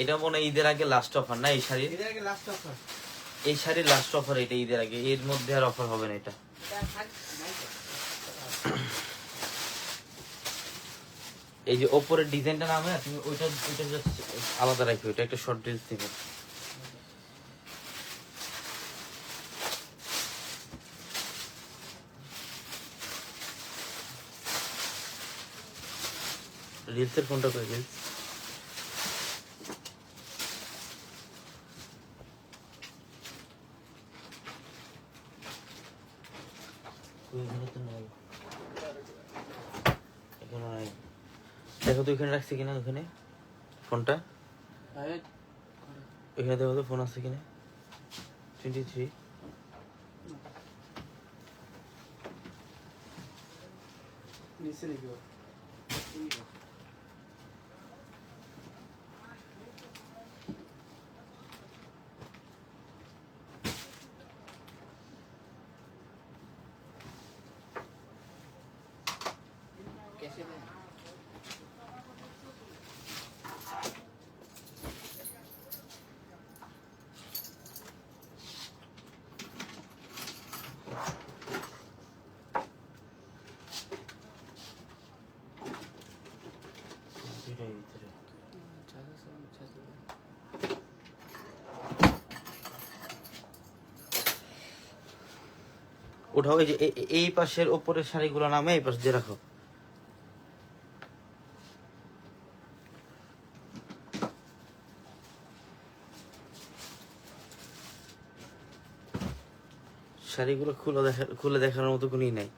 এটা মনে হয় ঈদের আগে লাস্ট অফার না এই শাড়ির? এদের আগে লাস্ট অফার এই শাড়ির লাস্ট অফার এটা ঈদের আগে এর মধ্যে আর অফার হবে না এটা। এই যে ওপরের ডিজাইনটা নামে না তুমি ওইটা ওইটা আলাদা রাখবে ওইটা একটা শর্ট ড্রেস দিবে। রিলসের ফোনটা করে রিলস ওইখানে তো নাই এখনও নাই দেখো তো ওইখানে রাখছি কিনা ওখানে ফোনটা ওইখানে দেখো তো ফোন আছে কিনা টোয়েন্টি থ্রি নিচে রেখে ওঠাও এই যে এই পাশের ওপরের শাড়িগুলো নামে এই পাশে দিয়ে রাখো। শাড়িগুলো খুলে দেখা খুলে দেখানোর মতো কোনই নাই।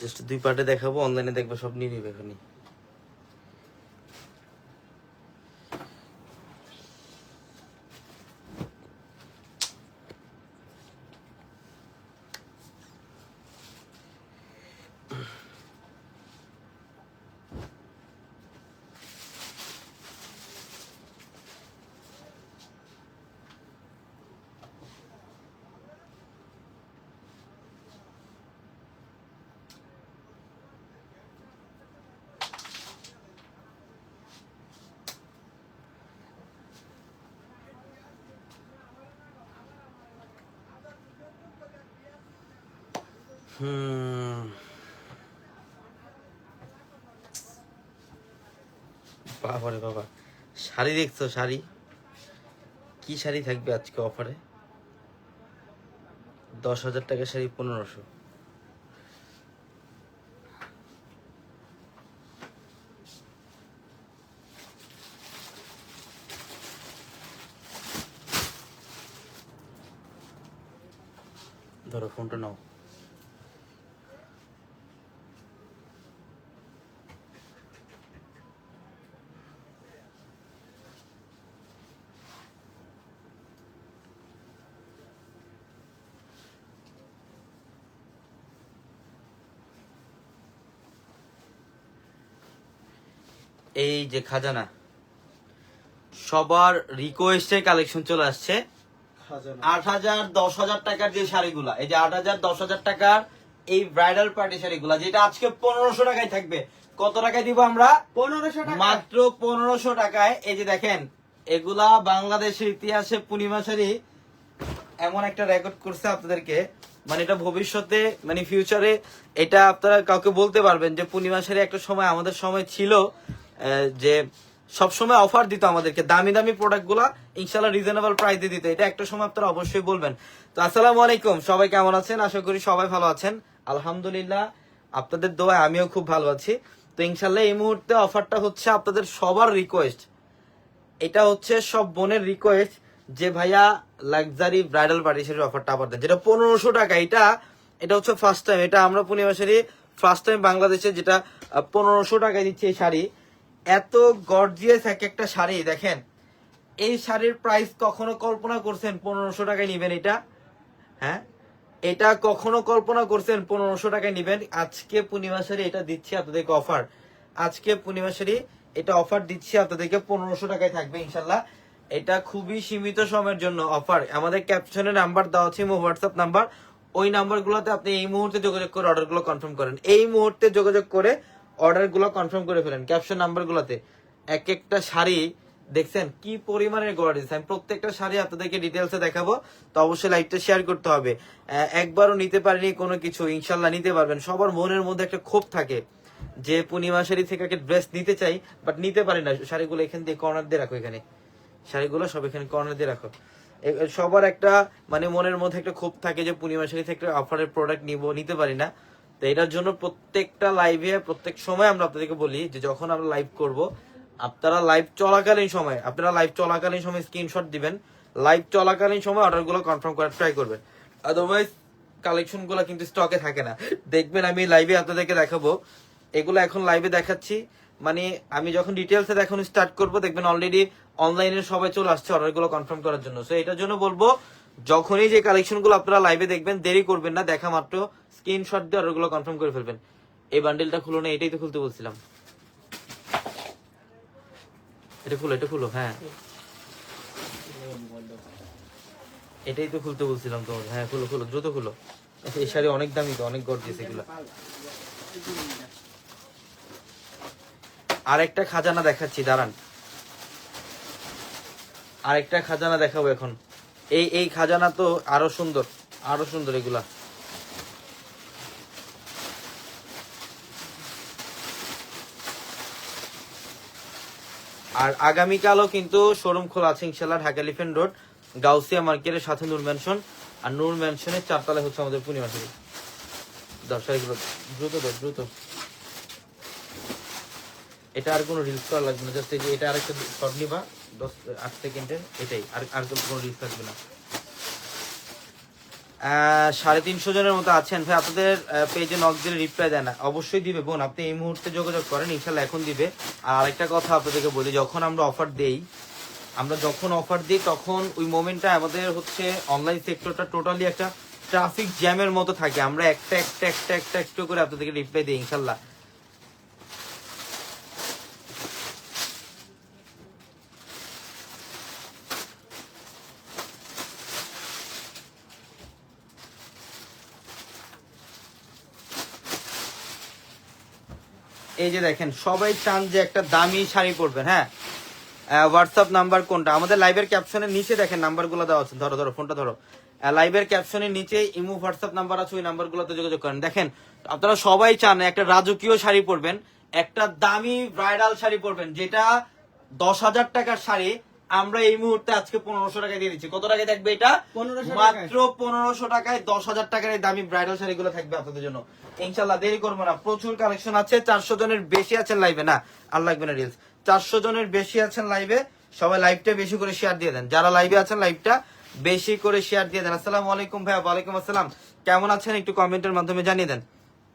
জাস্ট দুই পার্টে দেখাবো অনলাইনে দেখবে, সব নিয়ে নিবে এখনই। হুম। বাবারে বাবা। শাড়ি দেখছ, শাড়ি? কি শাড়ি থাকবে আজকে অফারে? দশ হাজার টাকা শাড়ি পনেরোশো। ধরো ফোনটা নাও। এই যে খাজানা সবার রিকোয়েস্টে কালেকশন চলে আসছে। আট হাজার দশ হাজার টাকার যে শাড়িগুলা এই যে আট হাজার দশ হাজার টাকার এই ব্রাইডাল পার্টি শাড়িগুলা যেটা আজকে পনেরোশো টাকায় থাকবে। কত টাকায় দিব আমরা? পনেরোশো মাত্র পনেরোশো টাকায়। এই যে দেখেন এগুলা বাংলাদেশের ইতিহাসে পূর্ণিমা শাড়ি এমন একটা রেকর্ড করছে আপনাদেরকে। মানে এটা ভবিষ্যতে মানে ফিউচারে এটা আপনারা কাউকে বলতে পারবেন যে পূর্ণিমা শাড়ি একটা সময় আমাদের সময় ছিল। যে সব সময় অফার দিত আমাদেরকে, দামি দামি প্রোডাক্টগুলা ইনশাল্লাহ রিজনেবল প্রাইসে দিত। এটা একটা সময় আপনারা অবশ্যই বলবেন। তো আসসালামু আলাইকুম, সবাই কেমন আছেন? আশা করি সবাই ভালো আছেন। আলহামদুলিল্লাহ, আপনাদের দোয়ায় আমিও খুব ভালো আছি। তো ইনশাল্লাহ এই মুহূর্তে অফারটা হচ্ছে আপনাদের সবার রিকোয়েস্ট এটা হচ্ছে সব বোনের রিকোয়েস্ট যে ভাইয়া লাক্সারি ব্রাইডাল পার্টি শাড়ির অফারটা আবার দেন। যেটা পনেরোশো টাকা, এটা এটা হচ্ছে ফার্স্ট টাইম এটা আমরা পূর্ণিমা শাড়ি ফার্স্ট টাইম বাংলাদেশে যেটা পনেরোশো টাকায় দিচ্ছে এই শাড়ি। এত গর্জিয়াস এক একটা শাড়ি, দেখেন। এই শাড়ির প্রাইস কখনো কল্পনা করছেন পনেরোশো টাকায় নিবেন এটা? হ্যাঁ? এটা কখনো কল্পনা করছেন পনেরোশো টাকায় নিবেন? আজকে পূর্ণিমা শাড়ি এটা দিচ্ছি আপনাদেরকে অফার আজকে পূর্ণিমা শাড়ি এটা অফার দিচ্ছি আপনাদেরকে পনেরোশো টাকায় থাকবে ইনশাল্লাহ এটা খুবই সীমিত সময়ের জন্য অফার আমাদের ক্যাপশনে নাম্বার দেওয়া আছে হোয়াটসঅ্যাপ নাম্বার ওই নাম্বারগুলোতে আপনি এই মুহূর্তে যোগাযোগ করে অর্ডারগুলো কনফার্ম করেন। এই মুহূর্তে যোগাযোগ করে অর্ডারগুলো কনফার্ম করে ফেলেন। ক্যাপশন নাম্বারগুলোতে। এক একটা শাড়ি, দেখছেন কি পরিমাণের গর্জিয়াস আমি প্রত্যেকটা শাড়ি আপনাদেরকে ডিটেলসে দেখাবো, তো অবশ্যই লাইভটা শেয়ার করতে হবে। একবারও নিতে পারিনি কোনো কিছু, ইনশাল্লাহ নিতে পারবেন। সবার মনের মধ্যে একটা ক্ষোভ থাকে যে, পূর্ণিমা শাড়ি থেকে একটা ড্রেস নিতে চাই বাট নিতে পারি না। শাড়িগুলো এখান দিয়ে কর্নার দিয়ে রাখো এখানে। শাড়িগুলো সব এখানে কর্নার দিয়ে রাখো। সবার একটা মানে মনের মধ্যে একটা ক্ষোভ থাকে যে, পূর্ণিমা শাড়ি থেকে একটা অফারের প্রোডাক্ট নিব, নিতে পারি না। তো এটার জন্য প্রত্যেকটা লাইভে প্রত্যেক সময় আমরা আপনাদেরকে বলি যে যখন আমরা লাইভ করব, আপনারা লাইভ চলাকালীন সময়, আপনারা লাইভ চলাকালীন সময় স্ক্রিনশট দিবেন। লাইভ চলাকালীন সময় অর্ডারগুলো কনফার্ম করার ট্রাই করবেন। আদারওয়াইজ কালেকশনগুলো কিন্তু স্টকে থাকে না। দেখবেন আমি লাইভে আপনাদেরকে দেখাবো। এগুলো এখন লাইভে দেখাচ্ছি। মানে আমি যখন ডিটেলসে এখন স্টার্ট করব, দেখবেন অলরেডি অনলাইনে সবাই চলে আসছে অর্ডারগুলো কনফার্ম করার জন্য। সো এটার জন্য বলব যখনই যে কালেকশনগুলো আপনারা লাইভে দেখবেন, দেরি করবেন না, দেখা মাত্র স্ক্রিনশট দিয়ে অর্ডারগুলো কনফার্ম করে ফেলবেন। এই বান্ডেলটা খুলো না, এটাই তো খুলতে বলছিলাম। এটা খুলো এটা খুলো হ্যাঁ। এটাই তো খুলতে বলছিলাম তোমার হ্যাঁ খুলো খুলো, দ্রুত খুলো। এই শাড়ি অনেক দামি তো, অনেক গর্জিয়াস এগুলো। আরেকটা খাজানা দেখাচ্ছি, দাঁড়ান। আরেকটা খাজানা দেখাবো এখন। এই এই খাজানা তো আরও সুন্দর আরও সুন্দর এগুলা। আর আগামীকালও কিন্তু শোরুম খোলা আছে ইনশাল্লাহ, ঢাকা এলিফেন্ট রোড, গাউসিয়া মার্কেটের সাথে নূর ম্যানশন। আর নূর ম্যানশনের চারতলায় হচ্ছে আমাদের পূর্ণিমা শাড়ি দশ দ্রুত দ্রুত। এটা আর কোনো রিলস করা লাগবে না জাস্ট এই যে এটা আরেকটা শর্ট নিবা, দশ, আট সেকেন্ডের, এটাই, আর আর কোনো রিলস থাকবে না। সাড়ে তিনশো জনের মতো আছেন। ভাই, আপনাদের পেজে নক দিলে রিপ্লাই দেয় না। অবশ্যই দিবে বোন, আপনি এই মুহূর্তে যোগাযোগ করেন ইনশাল্লাহ এখন দিবে। আর আরেকটা কথা আপনাদেরকে বলি, যখন আমরা অফার দেই, আমরা যখন অফার দিই, তখন ওই মোমেন্টটা আমাদের হচ্ছে অনলাইন সেক্টরটা টোটালি একটা ট্রাফিক জ্যামের মতো থাকে। আমরা একটা একটা একটা একটা, একটু করে আপনাদেরকে রিপ্লাই দিই ইনশাল্লাহ এই যে দেখেন, সবাই চান যে একটা দামি শাড়ি পরবেন হ্যাঁ? হোয়াটসঅ্যাপ নাম্বার কোনটা? আমাদের লাইভের ক্যাপশনের নিচে দেখেন নাম্বারগুলো দেওয়া আছে। ধরো ধরো ফোনটা ধরো। লাইভের ক্যাপশনের নিচে ইমো হোয়াটসঅ্যাপ নাম্বার আছে, ওই নাম্বারগুলোতে যোগাযোগ করেন। দেখেন, আপনারা সবাই চান একটা রাজকীয় শাড়ি পরবেন, একটা দামি ব্রাইডাল শাড়ি পরবেন, যেটা দশ হাজার টাকার শাড়ি আমরা এই মুহূর্তে আজকে পনেরোশো টাকায় দিয়ে দিচ্ছি। কত টাকায় থাকবে এটা? মাত্র পনেরোশো টাকায় দশ হাজার টাকার এই দামি ব্রাইডাল শাড়িগুলো থাকবে আপনাদের জন্য। ইনশাল্লাহ দেরি করব না। প্রচুর কালেকশন আছে। চারশো জনের বেশি আছেন লাইভে না আর লাগবে না রিলস চারশো জনের বেশি আছেন লাইভে সবাই লাইভটা বেশি করে শেয়ার দিয়ে দেন। যারা লাইভে আছেন লাইভটা বেশি করে শেয়ার দিয়ে দেন। আসসালামু আলাইকুম ভাইয়া ওয়ালাইকুম আসসালাম। কেমন আছেন একটু কমেন্টের মাধ্যমে জানিয়ে দেন।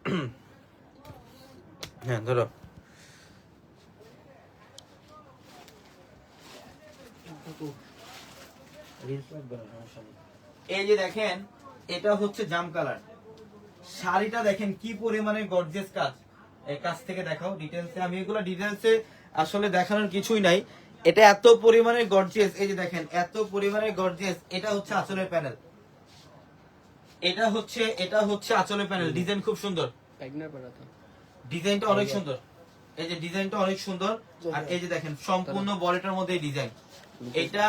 হ্যাঁ ধরো। এই যে দেখেন এটা হচ্ছে জাম কালার। শাড়িটা দেখেন কি পরিমাণে গর্জিয়াস কাজ। কাজ থেকে দেখাও ডিটেলসে আমি এগুলো ডিটেলসে আসলে দেখানোর কিছুই নাই। এটা এত পরিমাণে গর্জিয়াস এই যে দেখেন এত পরিমাণে গর্জিয়াস এটা হচ্ছে আঁচলের প্যানেল। এটা হচ্ছে এটা হচ্ছে আঁচলের প্যানেল। ডিজাইন খুব সুন্দর। ডিজাইনটা অনেক সুন্দর। এই যে ডিজাইনটা অনেক সুন্দর। আর এই যে দেখেন সম্পূর্ণ বডিটার মধ্যে ডিজাইন। এটা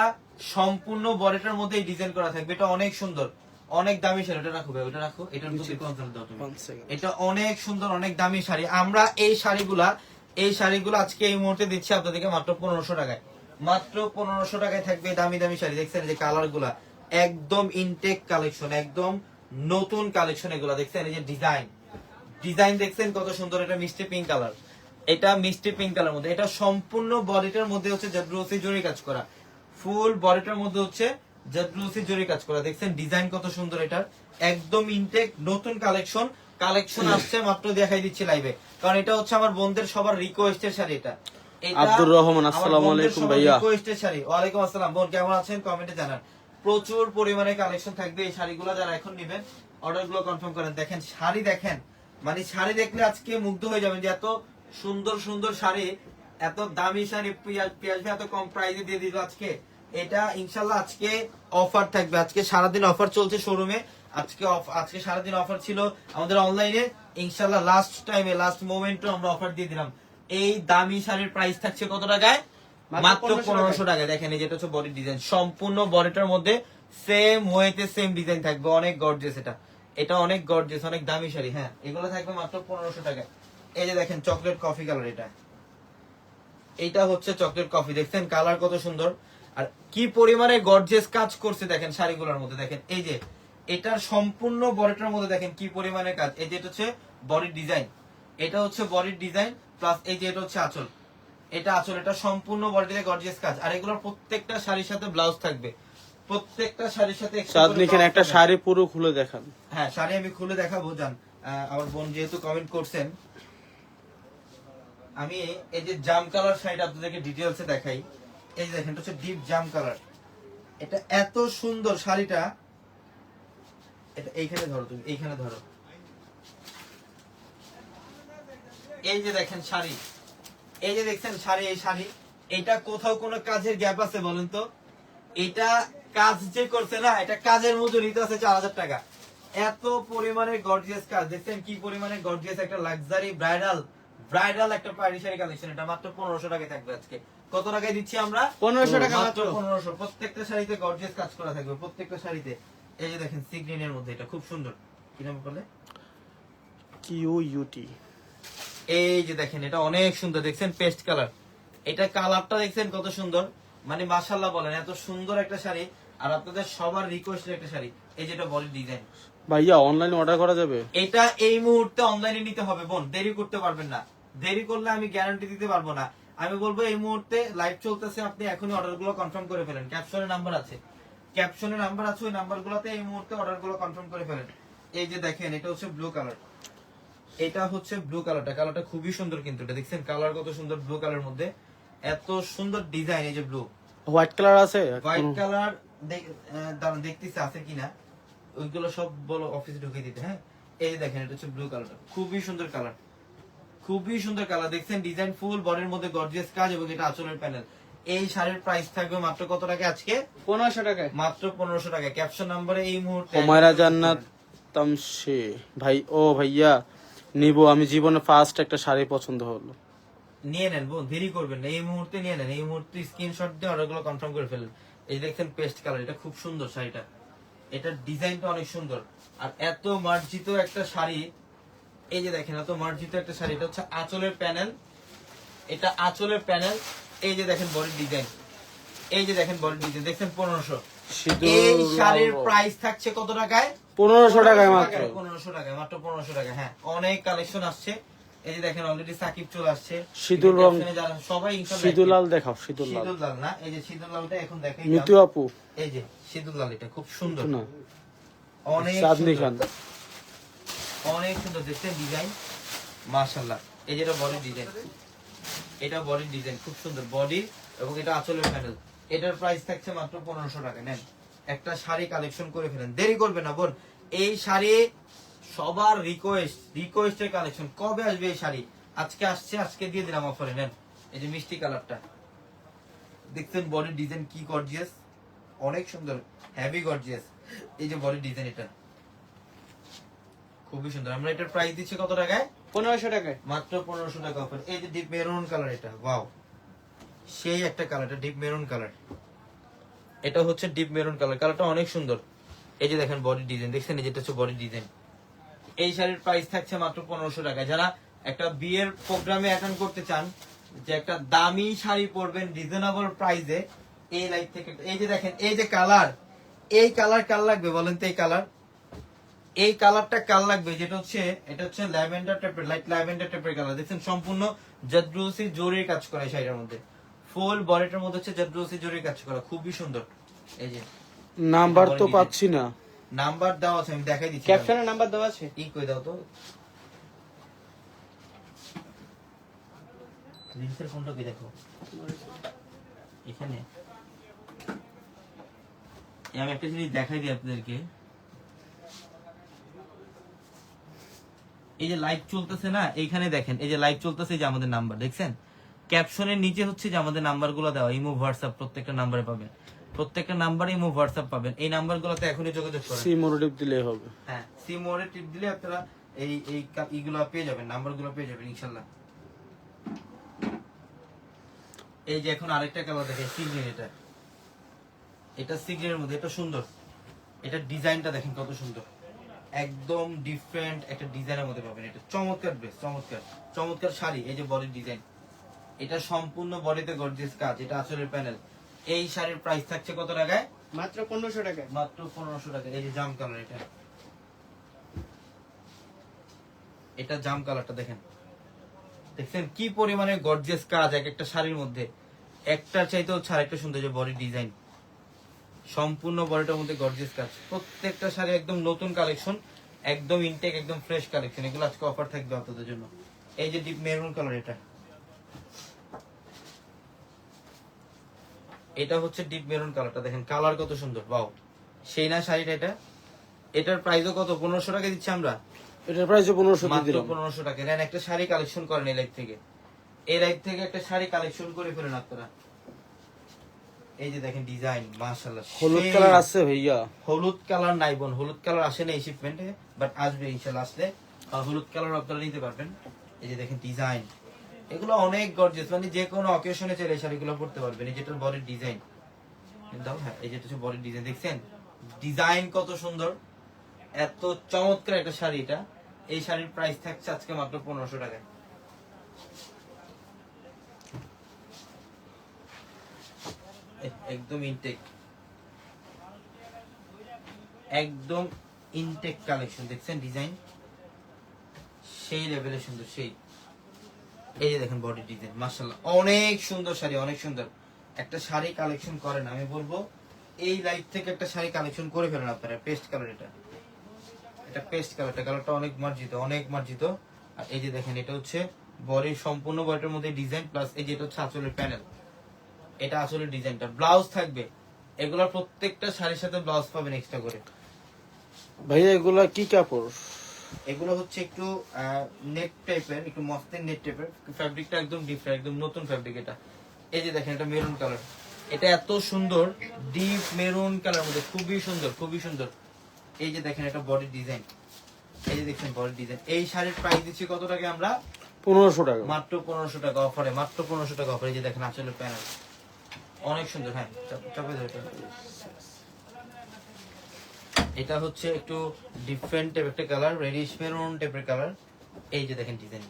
সম্পূর্ণ বডিটার মধ্যে ডিজাইন করা থাকবে। এটা অনেক সুন্দর। অনেক দামি শাড়ি। ওটা রাখো ভাই ওটা রাখো। এটার এটা অনেক সুন্দর অনেক দামি শাড়ি। আমরা এই শাড়িগুলা এই শাড়িগুলো আজকে এই মুহূর্তে দিচ্ছি আপনাদেরকে মাত্র পনেরোশো টাকায়। মাত্র পনেরোশো টাকায় থাকবে দামি দামি শাড়ি। দেখছেন যে কালারগুলা একদম ইনটেক কালেকশন একদম নতুন কালেকশন এগুলা। দেখছেন এই যে ডিজাইন ডিজাইন দেখছেন কত সুন্দর এটা মিষ্টি পিঙ্ক কালার এটা মিষ্টি পিঙ্ক কালার মধ্যে। এটা সম্পূর্ণ বডিটার মধ্যে হচ্ছে জাদ্রুসি জরি কাজ করা। ফুল বডিটার মধ্যে হচ্ছে জরি কাজ করা। দেখছেন ডিজাইন কত সুন্দর এটার। একদম ইনটেক নতুন কালেকশন কালেকশন আসছে মাত্র দেখাই দিচ্ছি লাইভে কারণ এটা হচ্ছে আমার বোনদের সবার রিকোয়েস্টের শাড়ি এটা। আব্দুর রহমান, আসসালামু আলাইকুম ভাইয়া। রিকোয়েস্টের শাড়ি। ওয়ালাইকুম আসসালাম। বোন কেমন আছেন? কমেন্টে জানান। প্রচুর পরিমাণে কালেকশন থাকবে এই শাড়িগুলো যারা এখন নেবেন। অর্ডারগুলো কনফার্ম করেন। দেখেন শাড়ি দেখেন। মানে শাড়ি দেখলে আজকে মুগ্ধ হয়ে যাবেন যে এত সুন্দর সুন্দর শাড়ি এত দামি শাড়ি পেঁয়াজ পেঁয়াজ এত কম প্রাইসে দিয়ে দিল আজকে। এটা ইনশাল্লাহ আজকে অফার থাকবে। আজকে সারাদিন অফার চলছে শোরুমে আজকে আজকে সারাদিন অফার ছিল আমাদের অনলাইনে ইনশাল্লাহ লাস্ট টাইমে লাস্ট মোমেন্টে আমরা অফার দিয়ে দিলাম। এই দামি শাড়ির প্রাইস থাকছে কত টাকায়? মাত্র পনেরোশো টাকা দেখেন এই যেটা হচ্ছে বডি ডিজাইন সম্পূর্ণ বডিটার মধ্যে সেম ওয়েতে সেম ডিজাইন থাকবে। অনেক গর্জিয়াস এটা। এটা অনেক গর্জিয়াস অনেক দামি শাড়ি। হ্যাঁ এগুলো থাকবে মাত্র পনেরোশো টাকা এই যে দেখেন চকলেট কফি কালার এটা। এইটা হচ্ছে চকলেট কফি দেখছেন কালার কত সুন্দর। আর কি পরিমাণে গর্জিয়াস কাজ করছে দেখেন শাড়িগুলোর মধ্যে। দেখেন এই যে এটার সম্পূর্ণ বডিটার মধ্যে দেখেন কি পরিমাণে কাজ। এই যে এটা হচ্ছে বডি ডিজাইন এটা হচ্ছে বডির ডিজাইন প্লাস এই যে এটা হচ্ছে আঁচল। এটা আঁচল এটা সম্পূর্ণ বডিতে গর্জিয়াস কাজ। আর এগুলোর প্রত্যেকটা শাড়ির সাথে ব্লাউজ থাকবে। প্রত্যেকটা শাড়ির সাথে একটা শাড়ি পুরো খুলে দেখান। হ্যাঁ শাড়ি আমি খুলে দেখাবো জান। আমার বোন যেহেতু কমেন্ট করছেন আমি এই যে জাম কালার শাড়িটা আপনাদেরকে ডিটেলসে দেখাই। এই দেখেন, এটা হচ্ছে ডিপ জাম কালার এটা এত সুন্দর শাড়িটা। এটা এইখানে ধরো তুমি, এইখানে ধরো। এই যে দেখেন শাড়ি, এই যে দেখছেন শাড়ি, এই শাড়ি, এটা কোথাও কোনো কাজের গ্যাপ আছে বলেন তো? এটা কাজ যে করছে না, এটা কাজের মজুরি নিতে আছে চার হাজার টাকা। এত পরিমাণে গর্জিয়াস কাজ। দেখছেন কি পরিমাণে গর্জিয়াস একটা লাক্সারি ব্রাইডাল ব্রাইডাল একটা পাড়ি শাড়ি কালেকশন এটা মাত্র পনেরোশো টাকায় থাকবে আজকে। কত টাকায় দিচ্ছি আমরা? 1500 টাকা মাত্র। পনেরোশো। প্রত্যেকটা শাড়িতে গর্জিয়াস কাজ করা থাকবে। প্রত্যেকটা শাড়িতে। এই যে দেখেন সি গ্রিনের মধ্যে এটা খুব সুন্দর। কি নাম বলে? কিউ ইউটি এই যে দেখেন এটা অনেক সুন্দর। দেখছেন পেস্ট কালার এটা কালারটা দেখছেন কত সুন্দর? মানে মাশাল্লাহ বলেন এত সুন্দর একটা শাড়ি। আর আপনাদের সবার রিকোয়েস্টের একটা শাড়ি। এই যেটা বডি ডিজাইন ভাইয়া অনলাইনে অর্ডার করা যাবে? এটা এই মুহূর্তে অনলাইনে নিতে হবে বোন। দেরি করতে পারবেন না। দেরি করলে আমি গ্যারান্টি দিতে পারব না। আমি বলব এই মুহূর্তে লাইভ চলতেছে আপনি এখনই অর্ডারগুলো কনফার্ম করে ফেলেন। ক্যাপশনে নাম্বার আছে। ক্যাপশনে নাম্বার আছে ওই নাম্বার গুলোতে এই মুহূর্তে অর্ডারগুলো কনফার্ম করে ফেলেন। এই যে দেখেন এটা হচ্ছে ব্লু কালার এটা হচ্ছে ব্লু কালারটা কালারটা খুবই সুন্দর কিন্তু এটা দেখছেন? কালার কত সুন্দর ব্লু কালার মধ্যে। এত সুন্দর ডিজাইন এই যে ব্লু হোয়াইট কালার আছে? হোয়াইট কালার দাঁড়ান দেখতেছি আছে কিনা? ওইগুলো সব বলো অফিসে ঢুকে দিতে হ্যাঁ? এই দেখেন এটা হচ্ছে ব্লু কালারটা খুবই সুন্দর কালার খুবই সুন্দর কালার। দেখছেন ডিজাইন ফুল বডির মধ্যে গর্জিয়াস কাজ এবং এটা আঁচলের প্যানেল এই শাড়ির প্রাইস থাকবে মাত্র কত টাকা আজকে? পনেরোশো টাকায়। মাত্র পনেরোশো টাকা ক্যাপশন নাম্বারে এই মুহূর্তে হুমায়রা জান্নাত তামসে। ভাই ও ভাইয়া নিব আমি জীবনে ফার্স্ট একটা শাড়ি পছন্দ হলো। নিয়ে নেন বোন দেরি করবেন না। এই মুহূর্তে নিয়ে নেন। এই মুহূর্তে স্ক্রিনশট দিয়ে অর্ডারগুলো কনফার্ম করে ফেলেন। এই দেখছেন পেস্ট কালার এটা খুব সুন্দর শাড়িটা। এটার ডিজাইনটা অনেক সুন্দর। আর এত মার্জিত একটা শাড়ি এই যে দেখেন এত মার্জিত একটা শাড়ি এটা হচ্ছে আঁচলের প্যানেল। এটা আঁচলের প্যানেল। এই যে দেখেন বডির ডিজাইন। এই যে দেখেন বডির ডিজাইন দেখছেন পনেরোশো। এই শাড়ির প্রাইস থাকছে কত টাকায়? পনেরোশো টাকায় মাত্র। পনেরোশো টাকায় মাত্র পনেরোশো টাকা হ্যাঁ অনেক কালেকশন আসছে। এই যে দেখেন অলরেডি সাকিব চলে আসছে। সিঁদুর রং- সবাই লাল দেখাও সিদুল লাল। সিঁদুর লাল না? এই যে সিঁদুর লালটা এখন দেখাই মিতু আপু। এই যে সিঁদুর লাল এটা খুব সুন্দর। অনেক চাঁদনি খান। অনেক সুন্দর দেখছেন ডিজাইন মাশাআল্লাহ। এই যেটা বডি ডিজাইন এটা বডি ডিজাইন খুব সুন্দর বডি এবং এটা আঁচলের প্যানেল এটার প্রাইস থাকছে মাত্র পনেরোশো টাকা, নেন। একটা শাড়ি কালেকশন করে ফেলেন। দেরি করবে না, বোন। এই শাড়ি সবার রিকোয়েস্ট রিকোয়েস্টের কালেকশন কবে আসবে এই শাড়ি? আজকে আসছে, আজকে দিয়ে দিলাম অফারে নেন। এই যে মিষ্টি কালারটা। দেখছেন বডি ডিজাইন কি গর্জিয়াস অনেক সুন্দর হেভি গর্জিয়াস এই যে বডি ডিজাইন এটা। খুবই সুন্দর। আমরা এটার প্রাইস দিচ্ছি কত টাকায়? পনেরোশো টাকায়। মাত্র পনেরোশো টাকা অফার এই যে ডিপ মেরুন কালার এটা ওয়াও সেই একটা কালার এটা ডিপ মেরুন কালার এটা হচ্ছে ডিপ মেরুন কালার কালারটা অনেক সুন্দর। এই যে দেখেন বডি ডিজাইন দেখছেন? এই যেটা হচ্ছে বডি ডিজাইন এই শাড়ির প্রাইস থাকছে মাত্র পনেরোশো টাকা। যারা একটা বিয়ের প্রোগ্রামে অ্যাটেন্ড করতে চান যে একটা দামি শাড়ি পরবেন রিজনেবল প্রাইসে এই লাইট থেকে এই যে দেখেন এই যে কালার এই কালার কাল লাগবে বলেন তো? এই কালার এই কালারটা কাল লাগবে? যেটা হচ্ছে এটা হচ্ছে ল্যাভেন্ডার টাইপের লাইট ল্যাভেন্ডার টাইপের কালার। দেখছেন সম্পূর্ণ জাদ্রুসি জরির কাজ করা এই শাড়িটার মধ্যে। ফুল বডিটার মধ্যে হচ্ছে জাদ্রুসি জরির কাজ করা খুবই সুন্দর। এই যে নাম্বার তো পাচ্ছি না। নাম্বার দেওয়া আছে আমি দেখাই দিচ্ছি। ক্যাপশনে নাম্বার দেওয়া আছে? ই কই দাও তো? রিলসের কোনটা কি দেখো? এখানে। আমি একটা জিনিস দেখাই দিই আপনাদেরকে। এই যে লাইভ চলতেছে না এইখানে দেখেন এই যে লাইভ চলতেছে যে আমাদের নাম্বার দেখছেন? ক্যাপশনের নিচে হচ্ছে যে আমাদের নাম্বারগুলো দেওয়া ইমো হোয়াটসঅ্যাপ প্রত্যেকটা নাম্বারে পাবেন। প্রত্যেকটা নাম্বারে ইমো হোয়াটসঅ্যাপ পাবেন। এই নাম্বারগুলোতে এখনই যোগাযোগ করেন। সি মোটিভ দিলেই হবে। হ্যাঁ সিম ওয়ার্ডে টিপ দিলে আপনারা এই এই এইগুলো পেয়ে যাবেন নাম্বারগুলো পেয়ে যাবেন ইনশাল্লাহ। এই যে এখন আরেকটা কালার দেখে সিগ্রিন এটা। এটা সিগ্রিনের মধ্যে এটা সুন্দর। এটা ডিজাইনটা দেখেন কত সুন্দর। একদম ডিফারেন্ট একটা ডিজাইনের মধ্যে পাবেন। এটা চমৎকার ড্রেস চমৎকার। চমৎকার শাড়ি এই যে বডির ডিজাইন এটা সম্পূর্ণ বডিতে গর্জিয়াস কাজ এটা আসলে প্যানেল এই শাড়ির প্রাইস থাকছে কত টাকায়? মাত্র পনেরোশো টাকায়। মাত্র পনেরোশো টাকা এই যে জাম কালার এটা। এটা জাম কালারটা দেখেন। দেখছেন কি পরিমাণে গর্জিয়াস কাজ এক একটা শাড়ির মধ্যে। একটার চাইতে হচ্ছে আরেকটা সুন্দর যে বডি ডিজাইন সম্পূর্ণ বডিটার মধ্যে গর্জিয়াস কাজ। প্রত্যেকটা শাড়ি একদম নতুন কালেকশন একদম ইনটেক একদম ফ্রেশ কালেকশন এগুলো আজকে অফার থাকবে আপনাদের জন্য। এই যে ডিপ মেরুন কালার এটা। এটা হচ্ছে ডিপ মেরুন কালারটা দেখেন কালার কত সুন্দর বাও সেই না শাড়িটা এটা। এটার প্রাইসও কত? পনেরোশো টাকা দিচ্ছি আমরা। এটার প্রাইস পনেরোশো মাত্র পনেরোশো টাকা। একটা শাড়ি কালেকশন করেন এই লাইফ থেকে। এই লাইফ থেকে একটা শাড়ি কালেকশন করে ফেলেন আপনারা। এই যে দেখেন ডিজাইন মাশাআল্লাহ। হলুদ কালার আছে ভাইয়া। হলুদ কালার নাই বোন হলুদ কালার আসে না এই শিপমেন্টে বাট আসবে ইনশাল্লাহ আসলে। হলুদ কালার আপনারা নিতে পারবেন। এই যে দেখেন ডিজাইন এগুলো অনেক গর্জিয়াস মানে যে কোনো অকেশনে চলে এই শাড়িগুলো পড়তে পারবেন। এই যেটার বডির ডিজাইন দাও হ্যাঁ এই যেটা হচ্ছে বডির ডিজাইন দেখছেন? ডিজাইন কত সুন্দর। এত চমৎকার একটা শাড়ি এটা। এই শাড়ির প্রাইস থাকছে আজকে মাত্র পনেরোশো টাকায়। একদম ইনটেক একদম ইনটেক কালেকশন দেখছেন ডিজাইন সেই লেভেলের সুন্দর, সেই। এই যে দেখেন বডি ডিজাইন মার্শাল্লাহ অনেক সুন্দর শাড়ি, অনেক সুন্দর। একটা শাড়ি কালেকশন করেন, আমি বলব, এই লাইট থেকে একটা শাড়ি কালেকশন করে ফেলেন আপনারা পেস্ট কালার এটা। এটা পেস্ট কালারটা কালারটা অনেক মার্জিত অনেক মার্জিত। আর এই যে দেখেন, এটা হচ্ছে বডির সম্পূর্ণ বডির মধ্যে ডিজাইন প্লাস এই যে এটা হচ্ছে আঁচলের প্যানেল এটা আসলে ডিজাইনটা ব্লাউজ থাকবে। এগুলোর প্রত্যেকটা শাড়ির সাথে ব্লাউজ পাবেন এক্সট্রা করে। ভাইয়া এগুলা কি কাপড়? এগুলো হচ্ছে একটু নেট টাইপের একটু মস্তিন নেট টাইপের ফ্যাব্রিকটা একদম ডিফারেন্ট একদম নতুন ফ্যাব্রিক এটা। এই যে দেখেন এটা মেরুন কালার এটা এত সুন্দর ডিপ মেরুন কালার মধ্যে। খুবই সুন্দর খুবই সুন্দর। এই যে দেখেন এটা বডি ডিজাইন এই যে দেখছেন বডি ডিজাইন এই শাড়ির প্রাইস দিচ্ছি কত টাকা আমরা? পনেরোশো টাকা। মাত্র পনেরোশো টাকা অফারে মাত্র পনেরোশো টাকা অফারে এই যে দেখেন আসলে প্যানেল অনেক সুন্দর হ্যাঁ চাপে ধরে এটা। হচ্ছে একটু ডিফারেন্ট টাইপ একটা কালার রেডিশ মেরুন টাইপের কালার এই যে দেখেন ডিজাইন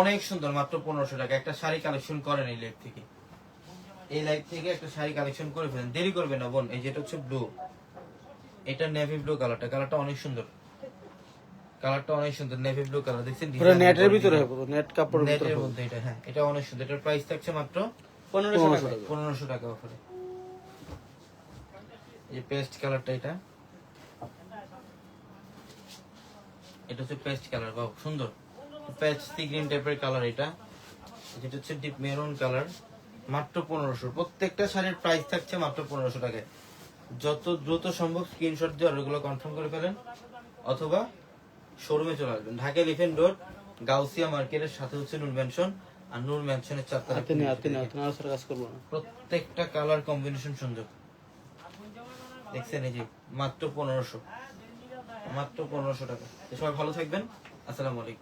অনেক সুন্দর মাত্র পনেরোশো টাকা। একটা শাড়ি কালেকশন করেন এই লাইফ থেকে। এই লাইফ থেকে একটা শাড়ি কালেকশন করে ফেলেন। দেরি করবেন না বোন। এই যেটা হচ্ছে ব্লু এটা নেভি ব্লু কালারটা কালারটা অনেক সুন্দর। কালারটা অনেক সুন্দর নেভি ব্লু কালার দেখছেন পুরো নেটের ভিতরে। হবে নেট কাপড়ের ভিতরে এটা হ্যাঁ এটা অনেক সুন্দর। এটার প্রাইস থাকছে মাত্র পনেরোশো টাকা। টাকা। পনেরোশো টাকা অফারে এই পেস্ট কালারটা এটা। এটা হচ্ছে পেস্ট কালার বাহ সুন্দর। পেস্ট সি গ্রিন টাইপের কালার এটা। যেটা হচ্ছে ডিপ মেরুন কালার মাত্র পনেরোশো। প্রত্যেকটা শাড়ির প্রাইস থাকছে মাত্র পনেরোশো টাকায়। যত দ্রুত সম্ভব স্ক্রিনশট দিয়ে অর্ডারগুলো কনফার্ম করে ফেলেন অথবা শোরুমে চলে আসবেন। ঢাকা লিফেন রোড গাউসিয়া মার্কেটের সাথে হচ্ছে নূর ম্যানশন আর নূর ম্যানশনের চারতলা হাতে নিয়ে হাতে নিয়ে হাতে কাজ করব না। প্রত্যেকটা কালার কম্বিনেশন সুন্দর। দেখছেন এই যে মাত্র পনেরোশো। মাত্র পনেরোশো টাকা। সবাই ভালো থাকবেন। আসসালামু আলাইকুম।